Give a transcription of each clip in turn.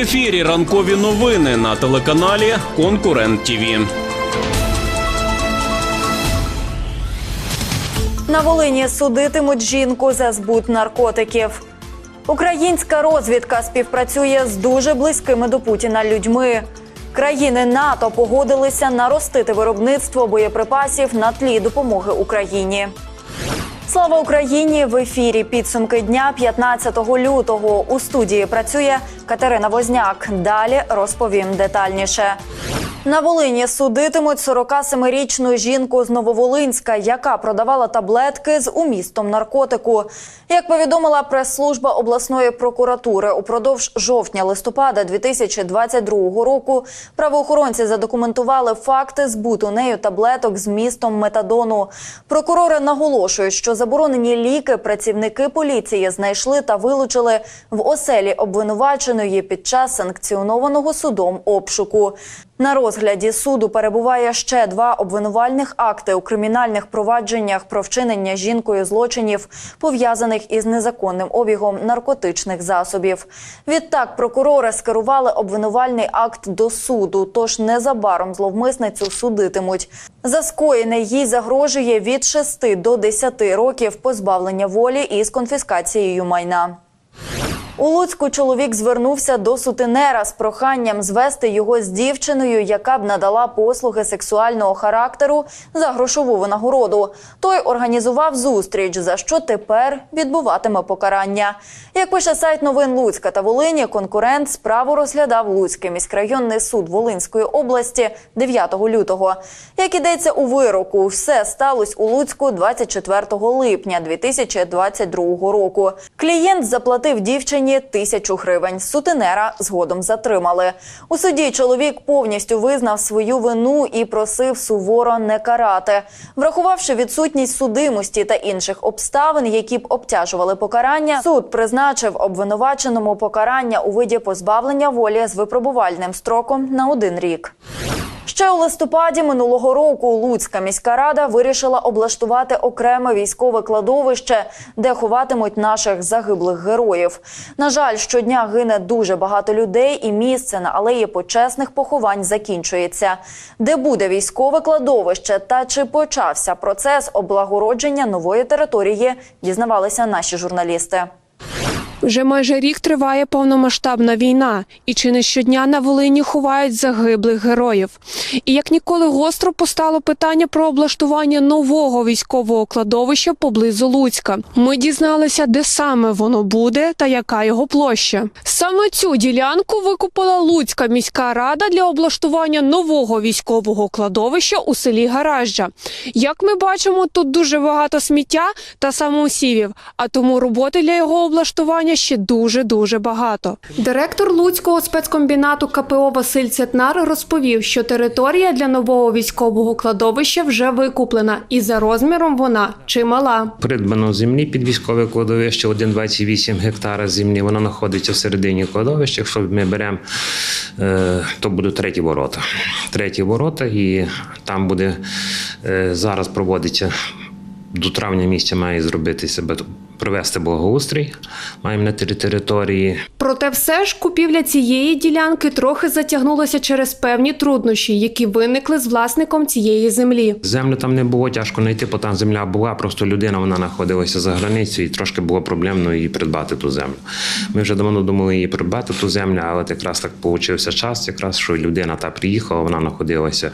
ефірі ранкові новини на телеканалі Конкурент ТІВІ. На Волині судитимуть жінку за збут наркотиків. Українська розвідка співпрацює з дуже близькими до Путіна людьми. Країни НАТО погодилися наростити виробництво боєприпасів на тлі допомоги Україні. Слава Україні! В ефірі підсумки дня 15 лютого. У студії працює Катерина Возняк. Далі розповім детальніше. На Волині судитимуть 47-річну жінку з Нововолинська, яка продавала таблетки з умістом наркотику. Як повідомила прес-служба обласної прокуратури, упродовж жовтня-листопада 2022 року правоохоронці задокументували факти збуту нею таблеток з містом метадону. Прокурори наголошують, що заборонені ліки працівники поліції знайшли та вилучили в оселі обвинуваченої під час санкціонованого судом обшуку. На розгляді суду перебуває ще два обвинувальних акти у кримінальних провадженнях про вчинення жінкою злочинів, пов'язаних із незаконним обігом наркотичних засобів. Відтак прокурори скерували обвинувальний акт до суду, тож незабаром зловмисницю судитимуть. За скоєне їй загрожує від 6 до 10 років позбавлення волі із конфіскацією майна. У Луцьку чоловік звернувся до сутенера з проханням звести його з дівчиною, яка б надала послуги сексуального характеру за грошову винагороду. Той організував зустріч, за що тепер відбуватиме покарання. Як пише сайт новин Луцька та Волині, конкурент справу розглядав Луцький міськрайонний суд Волинської області 9 лютого. Як ідеться у вироку, все сталося у Луцьку 24 липня 2022 року. Клієнт заплатив дівчині тисячу гривень. Сутенера згодом затримали. У суді чоловік повністю визнав свою вину і просив суворо не карати, врахувавши відсутність судимості та інших обставин, які б обтяжували покарання. Суд призначив обвинуваченому покарання у виді позбавлення волі з випробувальним строком на один рік. Ще у листопаді минулого року Луцька міська рада вирішила облаштувати окреме військове кладовище, де ховатимуть наших загиблих героїв. На жаль, щодня гине дуже багато людей, і місце на алеї почесних поховань закінчується. Де буде військове кладовище та чи почався процес облагородження нової території, дізнавалися наші журналісти. Вже майже рік триває повномасштабна війна, і чи не щодня на Волині ховають загиблих героїв. І як ніколи гостро постало питання про облаштування нового військового кладовища поблизу Луцька. Ми дізналися, де саме воно буде та яка його площа. Саме цю ділянку викупила Луцька міська рада для облаштування нового військового кладовища у селі Гаражджа. Як ми бачимо, тут дуже багато сміття та самоусівів, а тому роботи для його облаштування ще дуже дуже багато. Директор Луцького спецкомбінату КПО Василь Цятнар розповів, що територія для нового військового кладовища вже викуплена, і за розміром вона чимала. Придбано землі під військове кладовище 1,28 гектара землі. Воно знаходиться всередині кладовища. Якщо ми беремо, е, то будуть треті ворота. Треті ворота, і там буде е, зараз проводиться. До травня місяця має зробити себе провести благоустрій. Маємо на території. Проте все ж купівля цієї ділянки трохи затягнулася через певні труднощі, які виникли з власником цієї землі. Землю там не було тяжко знайти, бо там земля була. Просто людина вона знаходилася за границею, і трошки було проблемно її придбати ту землю. Ми вже давно думали її придбати ту землю, але якраз так получився час, якраз що людина та приїхала, вона знаходилася.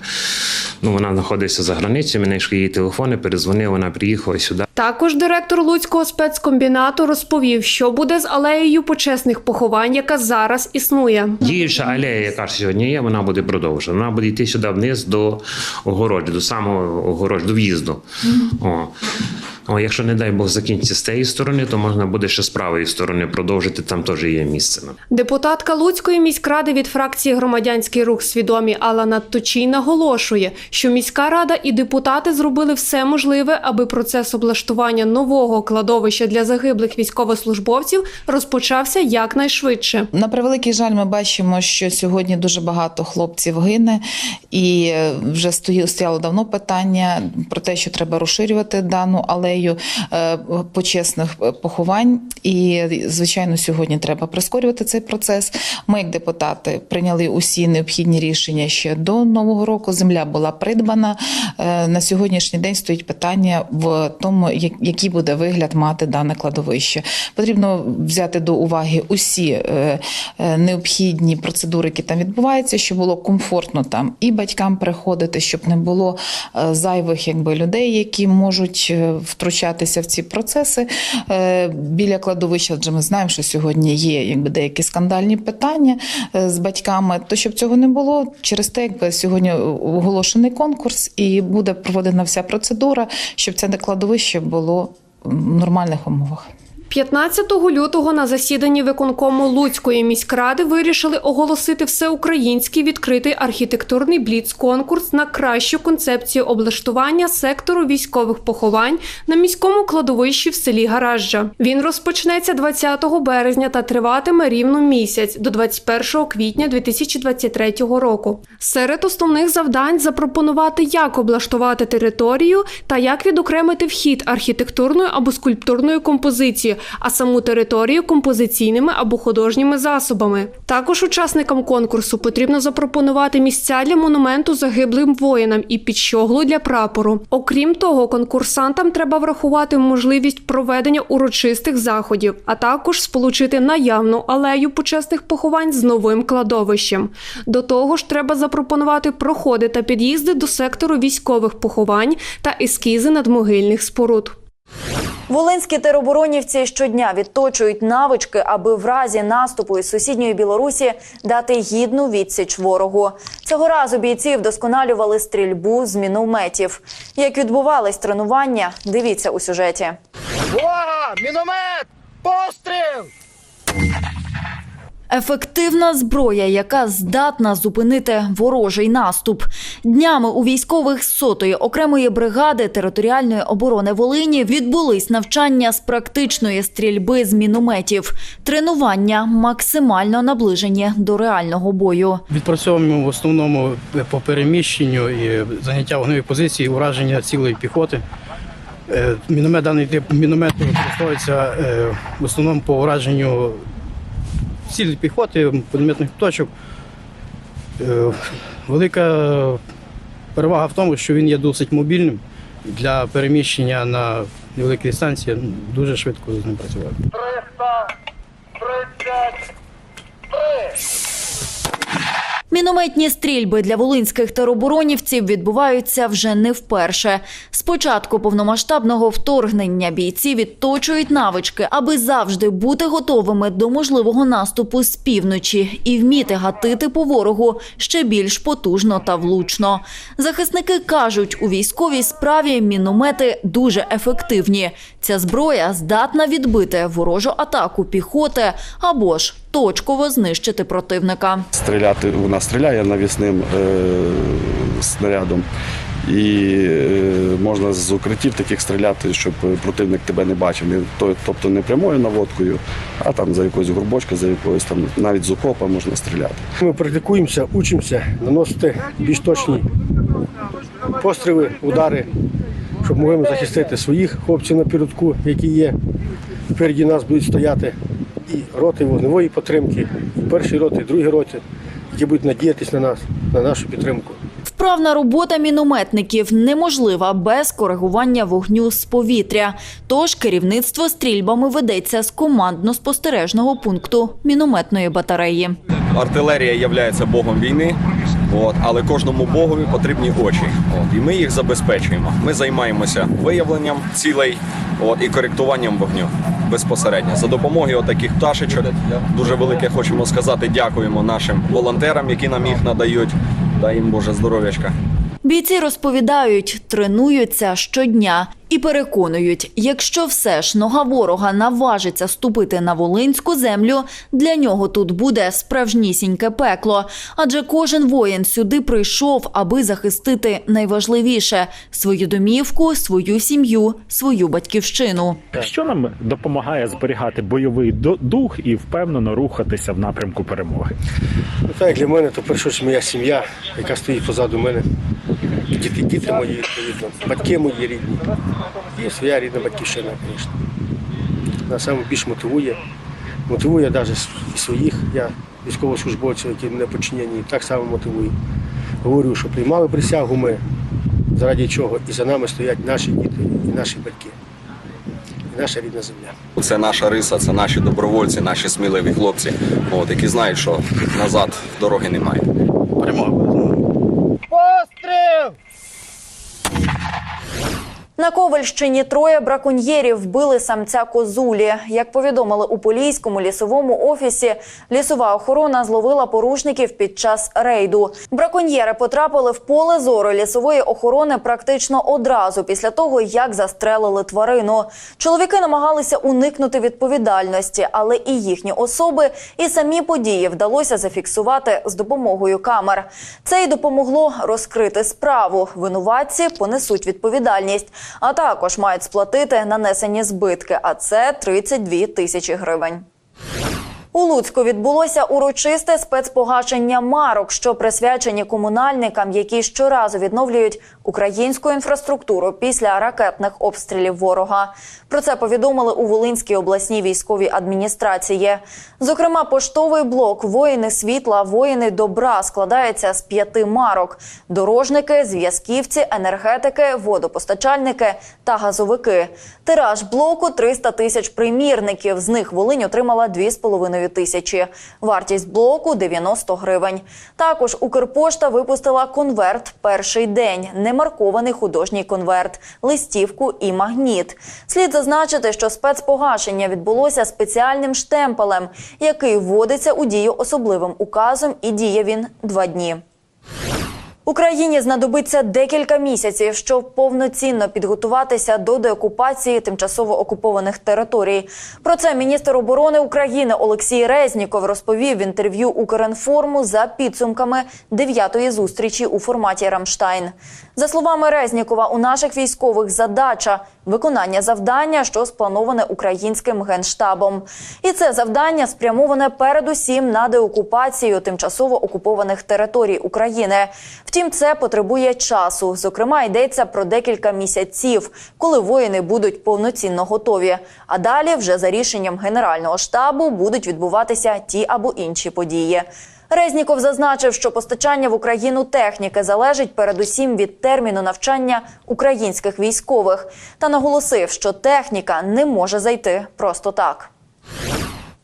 Ну вона знаходиться за границею. Ми знайшли її телефони, перезвонили, вона приїхала сюди. Також директор Луцького спецкомбінату розповів, що буде з алеєю почесних поховань, яка зараз існує. Діюча алея, яка сьогодні є, вона буде продовжена. Вона буде йти сюди вниз до огороджу, до самого огороджу, до в'їзду. О. О, якщо, не дай Бог, закінчиться з тієї сторони, то можна буде ще з правої сторони продовжити, там теж є місце. Депутатка Луцької міськради від фракції Громадянський рух свідомі Алана Точій наголошує, що міська рада і депутати зробили все можливе, аби процес облаштування нового кладовища для загиблих військовослужбовців розпочався якнайшвидше. На превеликий жаль, ми бачимо, що сьогодні дуже багато хлопців гине, і вже стояло давно питання про те, що треба розширювати дану алею. Ідею е, почесних е, поховань. І, звичайно, сьогодні треба прискорювати цей процес. Ми, як депутати, прийняли усі необхідні рішення ще до нового року. Земля була придбана. Е, На сьогоднішній день стоїть питання в тому, який буде вигляд мати дане кладовище. Потрібно взяти до уваги усі необхідні процедури, які там відбуваються, щоб було комфортно там і батькам приходити, щоб не було зайвих якби людей, які можуть е, втручатися в ці процеси е, біля кладовища. Адже ми знаємо, що сьогодні є якби деякі скандальні питання е, з батьками. То щоб цього не було, через те, якби сьогодні оголошений конкурс і буде проведена вся процедура, щоб це кладовище було в нормальних умовах. 15 лютого на засіданні виконкому Луцької міськради вирішили оголосити всеукраїнський відкритий архітектурний бліц-конкурс на кращу концепцію облаштування сектору військових поховань на міському кладовищі в селі Гаражджа. Він розпочнеться 20 березня та триватиме рівно місяць до 21 квітня 2023 року. Серед основних завдань запропонувати, як облаштувати територію та як відокремити вхід архітектурної або скульптурної композиції, а саму територію композиційними або художніми засобами. Також учасникам конкурсу потрібно запропонувати місця для монументу загиблим воїнам і підщоглу для прапору. Окрім того, конкурсантам треба врахувати можливість проведення урочистих заходів, а також сполучити наявну алею почесних поховань з новим кладовищем. До того ж, треба запропонувати проходи та під'їзди до сектору військових поховань та ескізи надмогильних споруд. Волинські тероборонівці щодня відточують навички, аби в разі наступу із сусідньої Білорусі дати гідну відсіч ворогу. Цього разу бійці вдосконалювали стрільбу з мінометів. Як відбувались тренування, дивіться у сюжеті. Увага! Міномет! Постріл! Ефективна зброя, яка здатна зупинити ворожий наступ. Днями у військових сотої окремої бригади територіальної оборони Волині відбулись навчання з практичної стрільби з мінометів. Тренування максимально наближені до реального бою. Відпрацьовуємо в основному по переміщенню і заняття вогневої позиції, ураження цілої піхоти. Е, Міномет, даний тип міномету використовується е, в основному по ураженню цілі піхоти, пулеметних точок. Е, Велика перевага в тому, що він є досить мобільним для переміщення на невеликі дистанції. Дуже швидко з ним працювати. 333! Мінометні стрільби для волинських тероборонівців відбуваються вже не вперше. З початку повномасштабного вторгнення бійці відточують навички, аби завжди бути готовими до можливого наступу з півночі і вміти гатити по ворогу ще більш потужно та влучно. Захисники кажуть, у військовій справі міномети дуже ефективні. Ця зброя здатна відбити ворожу атаку піхоти або ж точково знищити противника. стріляти, вона стріляє навісним е, снарядом. І е, можна з укриттів таких стріляти, щоб противник тебе не бачив. Не, тобто не прямою наводкою, а там за якоюсь горбочкою, за якоюсь там навіть з окопа можна стріляти. Ми практикуємося, учимося наносити більш точні постріли, удари, щоб могли захистити своїх хлопців на передку, які є. Впереді нас будуть стояти і роти вогневої підтримки, і перші роти, і другі роти, які будуть надіятися на нас, на нашу підтримку. Вправна робота мінометників неможлива без коригування вогню з повітря. Тож керівництво стрільбами ведеться з командно-спостережного пункту мінометної батареї. артилерія є богом війни, от, але кожному богові потрібні очі. От, і ми їх забезпечуємо. Ми займаємося виявленням цілей от, і коректуванням вогню безпосередньо. За допомогою таких пташечок дуже велике хочемо сказати дякуємо нашим волонтерам, які нам їх надають. Дай їм Боже здоров'ячка. Бійці розповідають, тренуються щодня і переконують, якщо все ж нога ворога наважиться ступити на волинську землю, для нього тут буде справжнісіньке пекло. Адже кожен воїн сюди прийшов, аби захистити найважливіше свою домівку, свою сім'ю, свою батьківщину. Що нам допомагає зберігати бойовий ду- дух і впевнено рухатися в напрямку перемоги? Ну, Так, як для мене, то перше, що моя сім'я, яка стоїть позаду мене. Діти, діти мої, відповідно, батьки мої рідні. І своя рідна батьківщина, звісно. Вона саме більш мотивує. Мотивує навіть і своїх. Я військовослужбовців, які мене подчинені, так само мотивую. Говорю, що приймали присягу ми, заради чого, і за нами стоять наші діти і наші батьки, і наша рідна земля. Це наша риса, це наші добровольці, наші сміливі хлопці, от, які знають, що назад дороги немає. Перемога буде. з нами. Постріл! На Ковальщині троє браконьєрів вбили самця козулі. Як повідомили у поліському лісовому офісі, лісова охорона зловила порушників під час рейду. Браконьєри потрапили в поле зору лісової охорони практично одразу після того, як застрелили тварину. Чоловіки намагалися уникнути відповідальності, але і їхні особи, і самі події вдалося зафіксувати з допомогою камер. Це й допомогло розкрити справу. Винуватці понесуть відповідальність а також мають сплатити нанесені збитки, а це 32 тисячі гривень. У Луцьку відбулося урочисте спецпогашення марок, що присвячені комунальникам, які щоразу відновлюють українську інфраструктуру після ракетних обстрілів ворога. Про це повідомили у Волинській обласній військовій адміністрації. Зокрема, поштовий блок Воїни світла, воїни добра складається з п'яти марок: дорожники, зв'язківці, енергетики, водопостачальники та газовики. Тираж блоку 300 тисяч примірників. З них Волинь отримала 2,5 тисячі. Вартість блоку 90 гривень. Також Укрпошта випустила конверт перший день, немаркований художній конверт, листівку і магніт. Слід зазначити, що спецпогашення відбулося спеціальним штемпелем, який вводиться у дію особливим указом, і діє він два дні. Україні знадобиться декілька місяців, щоб повноцінно підготуватися до деокупації тимчасово окупованих територій. Про це міністр оборони України Олексій Резніков розповів в інтерв'ю Укрінформу за підсумками дев'ятої зустрічі у форматі Рамштайн. За словами Резнікова, у наших військових задача виконання завдання, що сплановане українським генштабом. І це завдання спрямоване передусім на деокупацію тимчасово окупованих територій України. Втім, це потребує часу. Зокрема, йдеться про декілька місяців, коли воїни будуть повноцінно готові. А далі, вже за рішенням Генерального штабу, будуть відбуватися ті або інші події. Резніков зазначив, що постачання в Україну техніки залежить передусім від терміну навчання українських військових, та наголосив, що техніка не може зайти просто так.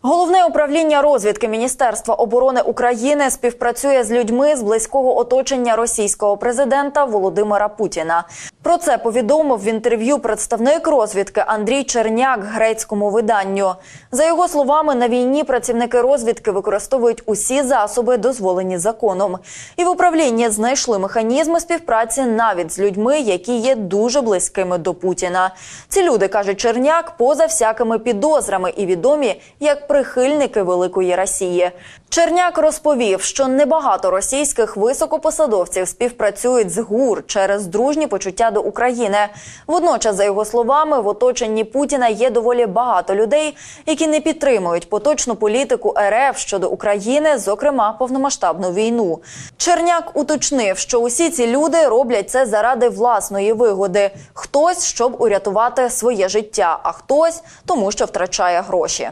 Головне управління розвідки Міністерства оборони України співпрацює з людьми з близького оточення російського президента Володимира Путіна. Про це повідомив в інтерв'ю представник розвідки Андрій Черняк грецькому виданню. За його словами, на війні працівники розвідки використовують усі засоби, дозволені законом. І в управлінні знайшли механізми співпраці навіть з людьми, які є дуже близькими до Путіна. Ці люди каже Черняк, поза всякими підозрами і відомі як прихильники великої Росії. Черняк розповів, що небагато російських високопосадовців співпрацюють з ГУР через дружні почуття до України. Водночас, за його словами, в оточенні Путіна є доволі багато людей, які не підтримують поточну політику РФ щодо України, зокрема повномасштабну війну. Черняк уточнив, що усі ці люди роблять це заради власної вигоди. Хтось щоб урятувати своє життя, а хтось тому, що втрачає гроші.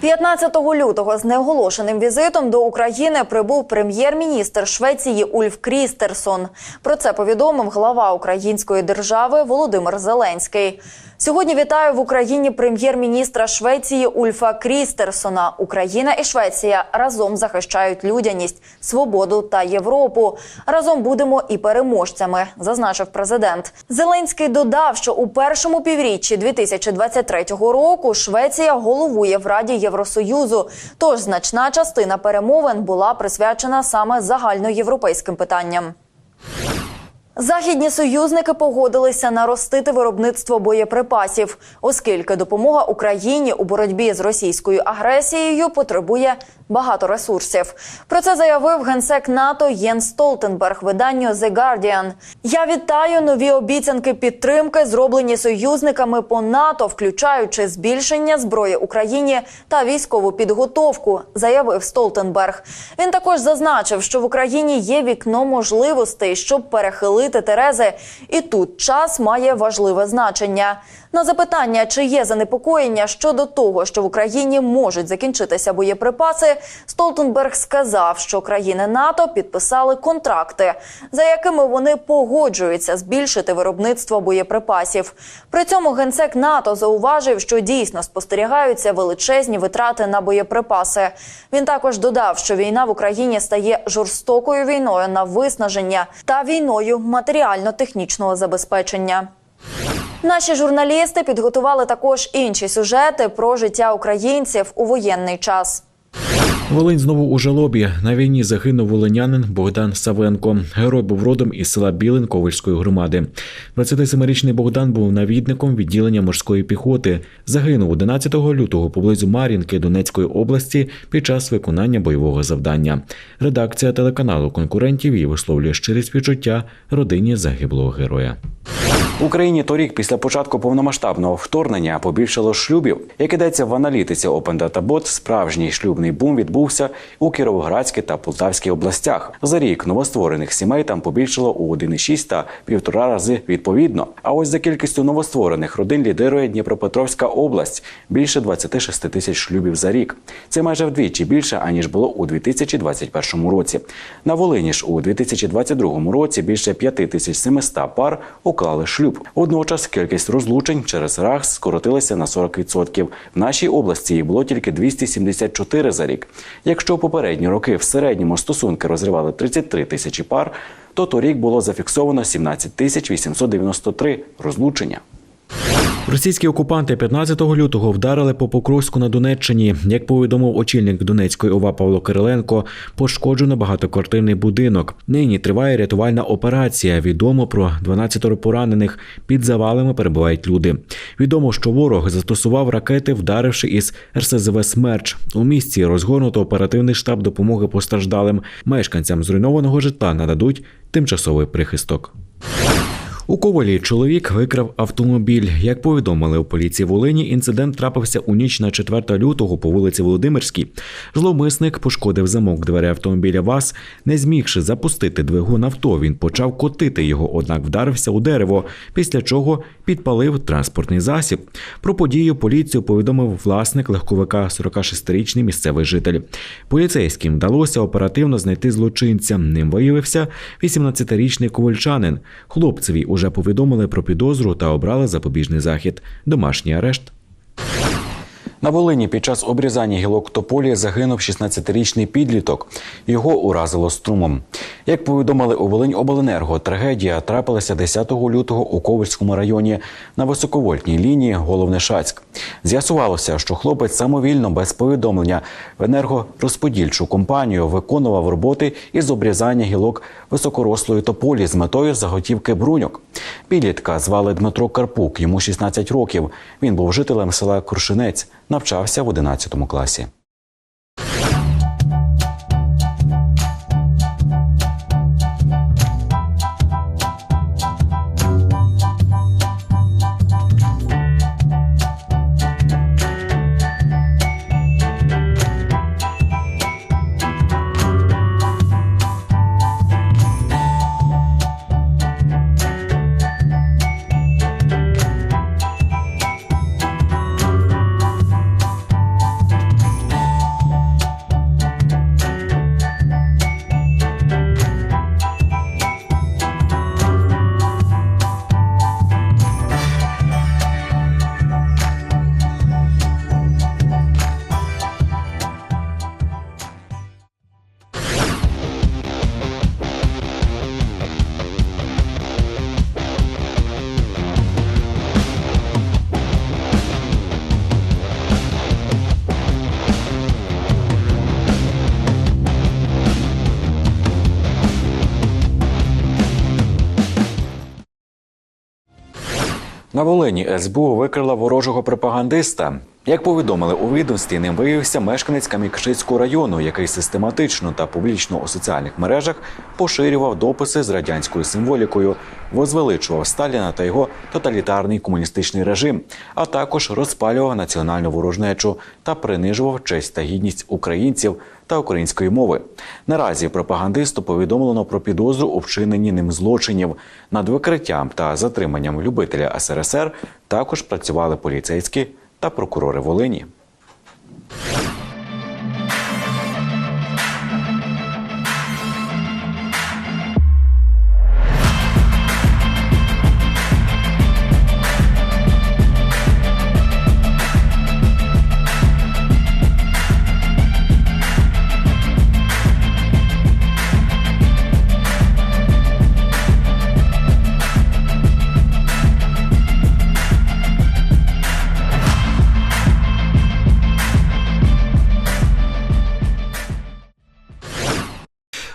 15 лютого з неоголошеним візитом до України прибув прем'єр-міністр Швеції Ульф Крістерсон. Про це повідомив глава української держави Володимир Зеленський. Сьогодні вітаю в Україні прем'єр-міністра Швеції Ульфа Крістерсона. Україна і Швеція разом захищають людяність, свободу та Європу. Разом будемо і переможцями, зазначив президент. Зеленський додав, що у першому півріччі 2023 року Швеція головує в Раді Євросоюзу. Тож значна частина перемовин була присвячена саме загальноєвропейським питанням. Західні союзники погодилися наростити виробництво боєприпасів, оскільки допомога Україні у боротьбі з російською агресією потребує багато ресурсів. Про це заявив генсек НАТО Єн Столтенберг виданню The Guardian. Я вітаю нові обіцянки підтримки, зроблені союзниками по НАТО, включаючи збільшення зброї Україні та військову підготовку, заявив Столтенберг. Він також зазначив, що в Україні є вікно можливостей, щоб перехилити Єлизавети Терези, і тут час має важливе значення. На запитання, чи є занепокоєння щодо того, що в Україні можуть закінчитися боєприпаси, Столтенберг сказав, що країни НАТО підписали контракти, за якими вони погоджуються збільшити виробництво боєприпасів. При цьому генсек НАТО зауважив, що дійсно спостерігаються величезні витрати на боєприпаси. Він також додав, що війна в Україні стає жорстокою війною на виснаження та війною матеріально-технічного забезпечення. Наші журналісти підготували також інші сюжети про життя українців у воєнний час. Волинь знову у жалобі. На війні загинув волинянин Богдан Савенко. Герой був родом із села Білин Ковальської громади. 27-річний Богдан був навідником відділення морської піхоти. Загинув 11 лютого поблизу Мар'їнки Донецької області під час виконання бойового завдання. Редакція телеканалу конкурентів і висловлює щирі співчуття родині загиблого героя. Україні торік, після початку повномасштабного вторгнення, побільшало шлюбів. Як ідеться в аналітиці Open Data Bot, справжній шлюбний бум відбувся у Кіровоградській та Полтавській областях. За рік новостворених сімей там побільшало у 1,6 та півтора рази відповідно. А ось за кількістю новостворених родин лідирує Дніпропетровська область більше 26 тисяч шлюбів за рік. Це майже вдвічі більше аніж було у 2021 році. На Волині ж у 2022 році більше 5700 пар уклали шлюб. Водночас кількість розлучень через рак скоротилася на 40%. В нашій області їх було тільки 274 за рік. Якщо попередні роки в середньому стосунки розривали 33 тисячі пар, то торік було зафіксовано 17 тисяч 893 розлучення. Російські окупанти 15 лютого вдарили по Покровську на Донеччині. Як повідомив очільник Донецької ОВА Павло Кириленко, пошкоджено багатоквартирний будинок. Нині триває рятувальна операція. Відомо про 12 поранених. Під завалами перебувають люди. Відомо, що ворог застосував ракети, вдаривши із РСЗВ Смерч. У місті розгорнуто оперативний штаб допомоги постраждалим. Мешканцям зруйнованого житла нададуть тимчасовий прихисток. У Ковалі чоловік викрав автомобіль. Як повідомили у поліції Волині, інцидент трапився у ніч на 4 лютого по вулиці Володимирській. Зловмисник пошкодив замок двері автомобіля ВАЗ. Не змігши запустити двигун авто, він почав котити його, однак вдарився у дерево, після чого підпалив транспортний засіб. Про подію поліцію повідомив власник легковика 46-річний місцевий житель. Поліцейським вдалося оперативно знайти злочинця. Ним виявився 18-річний ковальчанин. Хлопцеві уже повідомили про підозру та обрали запобіжний захід домашній арешт. На Волині під час обрізання гілок тополі загинув 16-річний підліток. Його уразило струмом. Як повідомили у Волинь Обленерго, трагедія трапилася 10 лютого у Ковальському районі на високовольтній лінії Головне-Шацьк. З'ясувалося, що хлопець самовільно без повідомлення в енергорозподільчу компанію виконував роботи із обрізання гілок високорослої тополі з метою заготівки бруньок. Підлітка звали Дмитро Карпук, йому 16 років. Він був жителем села Крушинець, навчався в 11 класі. На Волині СБУ викрила ворожого пропагандиста. Як повідомили у відомстві, ним виявився мешканець Камікшицького району, який систематично та публічно у соціальних мережах поширював дописи з радянською символікою, возвеличував Сталіна та його тоталітарний комуністичний режим, а також розпалював національну ворожнечу та принижував честь та гідність українців та української мови. Наразі пропагандисту повідомлено про підозру у вчиненні ним злочинів. Над викриттям та затриманням любителя СРСР також працювали поліцейські та прокурори Волині.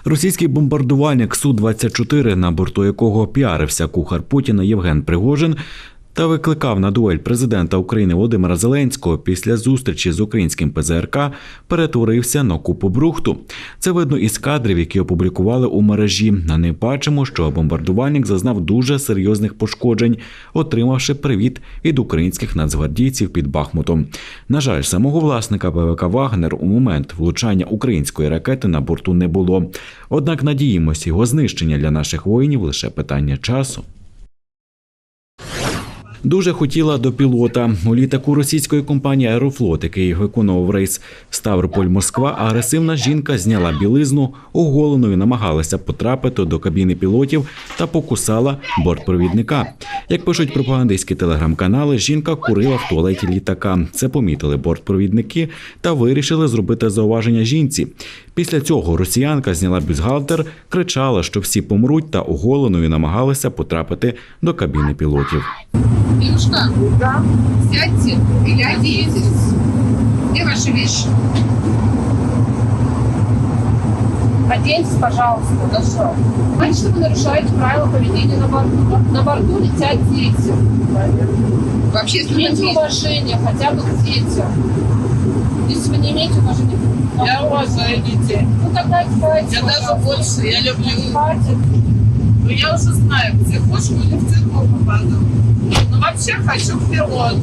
Російський бомбардувальник Су-24, на борту якого піарився кухар Путіна Євген Пригожин, та викликав на дуель президента України Володимира Зеленського після зустрічі з українським ПЗРК, перетворився на купу брухту. Це видно із кадрів, які опублікували у мережі. На них бачимо, що бомбардувальник зазнав дуже серйозних пошкоджень, отримавши привіт від українських нацгвардійців під Бахмутом. На жаль, самого власника ПВК Вагнер у момент влучання української ракети на борту не було. Однак надіємося, його знищення для наших воїнів лише питання часу. Дуже хотіла до пілота у літаку російської компанії Аерофлот, який виконував рейс Ставрополь-Москва. Агресивна жінка зняла білизну, оголеною намагалася потрапити до кабіни пілотів та покусала бортпровідника. Як пишуть пропагандистські телеграм-канали, жінка курила в туалеті літака. Це помітили бортпровідники та вирішили зробити зауваження жінці. Після цього росіянка зняла бюстгальтер, кричала, що всі помруть, та оголеною намагалася потрапити до кабіни пілотів. Девушка, да. сядьте или оденьтесь. Где ваши вещи? Оденьтесь, пожалуйста. Ну что? Знаете, что вы нарушаете правила поведения на борту? На борту летят дети. Вообще, имейте уважение хотя бы к детям. Если вы не имеете уважения, я уважаю детей. Ну тогда одевайтесь. Я даже больше, я люблю. Хватит. Ну я уже знаю, где хочешь, будем в церковь попаду. Ну вообще хочу в пилоту.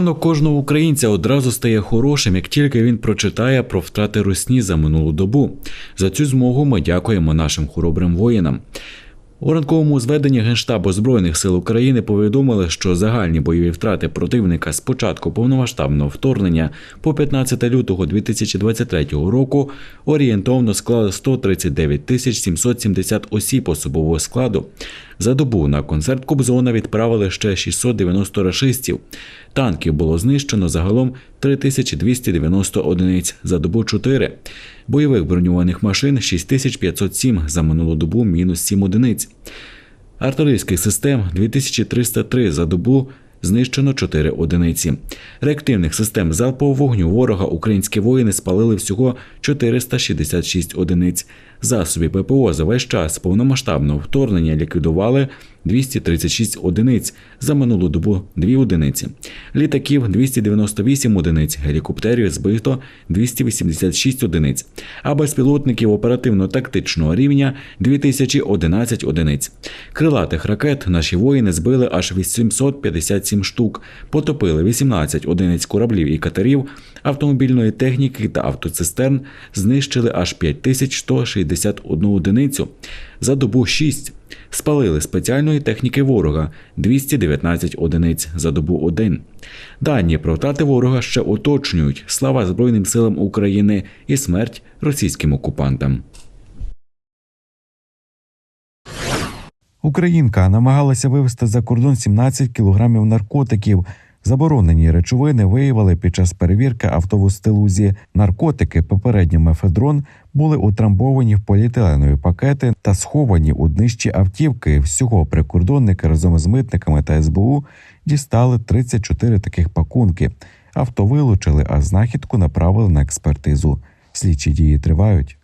Ранок кожного українця одразу стає хорошим, як тільки він прочитає про втрати русні за минулу добу. За цю змогу ми дякуємо нашим хоробрим воїнам. У ранковому зведенні Генштабу Збройних сил України повідомили, що загальні бойові втрати противника з початку повномасштабного вторгнення по 15 лютого 2023 року орієнтовно склали 139 тисяч 770 осіб особового складу. За добу на концерт Кобзона відправили ще 690 рашистів. Танків було знищено загалом 3290 одиниць, за добу 4. Бойових броньованих машин 6507, за минулу добу мінус 7 одиниць. Артилерійських систем 2303 за добу знищено 4 одиниці. Реактивних систем залпового вогню ворога українські воїни спалили всього 466 одиниць. Засобі ППО за весь час повномасштабного вторгнення ліквідували 236 одиниць, за минулу добу 2 одиниці. Літаків 298 одиниць, гелікоптерів збито 286 одиниць, а безпілотників оперативно-тактичного рівня 2011 одиниць. Крилатих ракет наші воїни збили аж 857 штук, потопили 18 одиниць кораблів і катерів, автомобільної техніки та автоцистерн, знищили аж 5161 одиницю, за добу 6. Спалили спеціальної техніки ворога 219 одиниць за добу 1. Дані про втрати ворога ще уточнюють. Слава Збройним силам України і смерть російським окупантам. Українка намагалася вивезти за кордон 17 кілограмів наркотиків. Заборонені речовини виявили під час перевірки Телузі. Наркотики, попередньо мефедрон, були утрамбовані в поліетиленові пакети та сховані у днищі автівки. Всього прикордонники разом з митниками та СБУ дістали 34 таких пакунки. Авто вилучили, а знахідку направили на експертизу. Слідчі дії тривають.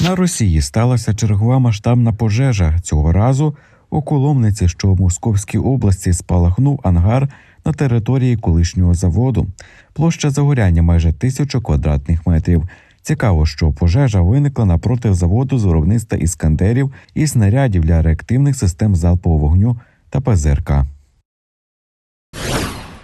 На Росії сталася чергова масштабна пожежа. Цього разу у Коломниці, що в Московській області, спалахнув ангар на території колишнього заводу. Площа загоряння майже тисячу квадратних метрів. Цікаво, що пожежа виникла напроти заводу з виробництва іскандерів і снарядів для реактивних систем залпового вогню та ПЗРК.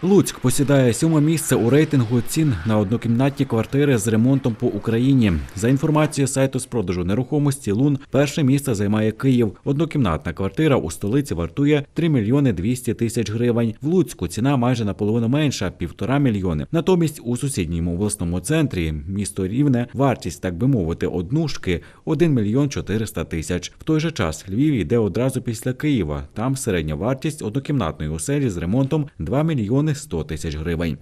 Луцьк посідає сьоме місце у рейтингу цін на однокімнатні квартири з ремонтом по Україні. За інформацією сайту з продажу нерухомості Лун, перше місце займає Київ. Однокімнатна квартира у столиці вартує 3 мільйони 200 тисяч гривень. В Луцьку ціна майже наполовину менша півтора мільйони. Натомість у сусідньому обласному центрі місто Рівне вартість, так би мовити, однушки 1 мільйон 400 тисяч. В той же час Львів йде одразу після Києва. Там середня вартість однокімнатної оселі з ремонтом 2 мільйони 100 тисяч гривень.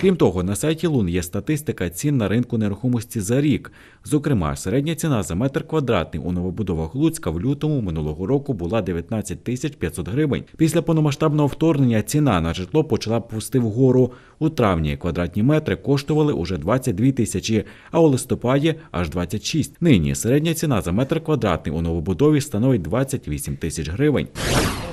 Крім того, на сайті Лун є статистика цін на ринку нерухомості за рік. Зокрема, середня ціна за метр квадратний у новобудовах Луцька в лютому минулого року була 19 тисяч 500 гривень. Після повномасштабного вторгнення ціна на житло почала пусти вгору. У травні квадратні метри коштували уже 22 тисячі, а у листопаді аж 26. Нині середня ціна за метр квадратний у новобудові становить 28 тисяч гривень.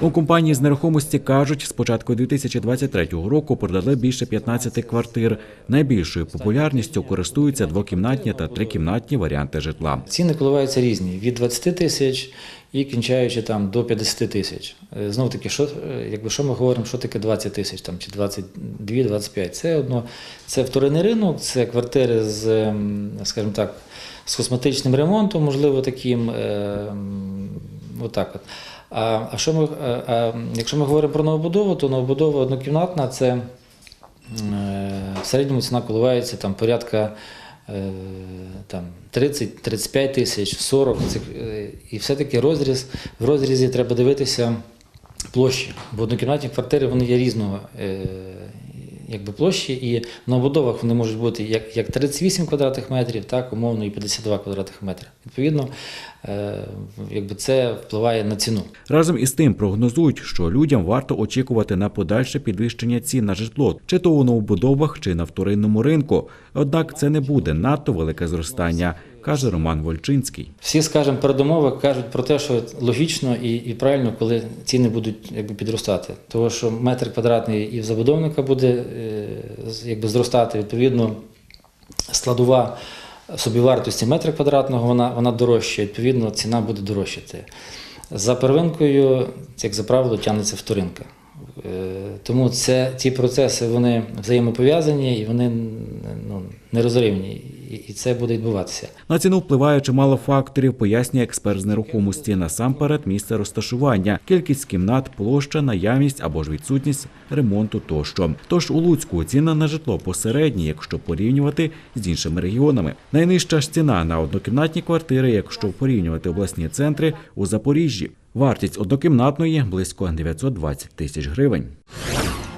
У компанії з нерухомості кажуть, з початку 2023 року продали більше 15 квартир. Найбільшою популярністю користуються двокімнатні та трикімнатні варіанти житла. Ціни коливаються різні від 20 тисяч і кінчаючи там до 50 тисяч. Знов таки, що, е, якби що ми говоримо, що таке 20 тисяч там, чи 22-25? Це одно, це вторинний ринок, це квартири з, ем, скажімо так, з косметичним ремонтом, можливо, таким. е, Отак от. А, а, що ми, а, а якщо ми говоримо про новобудову, то новобудова однокімнатна це е, в середньому ціна коливається там порядка е, там 30-35 тисяч, 40. Це, е, і все-таки розріз, в розрізі треба дивитися площі. Бо однокімнатні квартири вони є різного е, якби площі, і в новобудовах вони можуть бути як, як 38 квадратних метрів, так умовно і 52 квадратних метри. Відповідно, е, якби це впливає на ціну. Разом із тим прогнозують, що людям варто очікувати на подальше підвищення цін на житло, чи то у новобудовах, чи на вторинному ринку. Однак це не буде надто велике зростання, каже Роман Вольчинський. Всі, скажімо, передумови кажуть про те, що логічно і, і правильно, коли ціни будуть якби, підростати. Тому що метр квадратний і в забудовника буде е, якби, зростати, відповідно, складова собівартості метра квадратного вона, вона дорожча, відповідно, ціна буде дорожчати. За первинкою, як за правило, тягнеться вторинка. Е, Тому це, ці процеси вони взаємопов'язані і вони ну, нерозривні. І- це буде відбуватися. На ціну впливає чимало факторів, пояснює експерт з нерухомості. Насамперед, місце розташування, кількість кімнат, площа, наявність або ж відсутність ремонту тощо. Тож у Луцьку ціна на житло посередні, якщо порівнювати з іншими регіонами. Найнижча ж ціна на однокімнатні квартири, якщо порівнювати обласні центри у Запоріжжі. Вартість однокімнатної близько 920 тисяч гривень.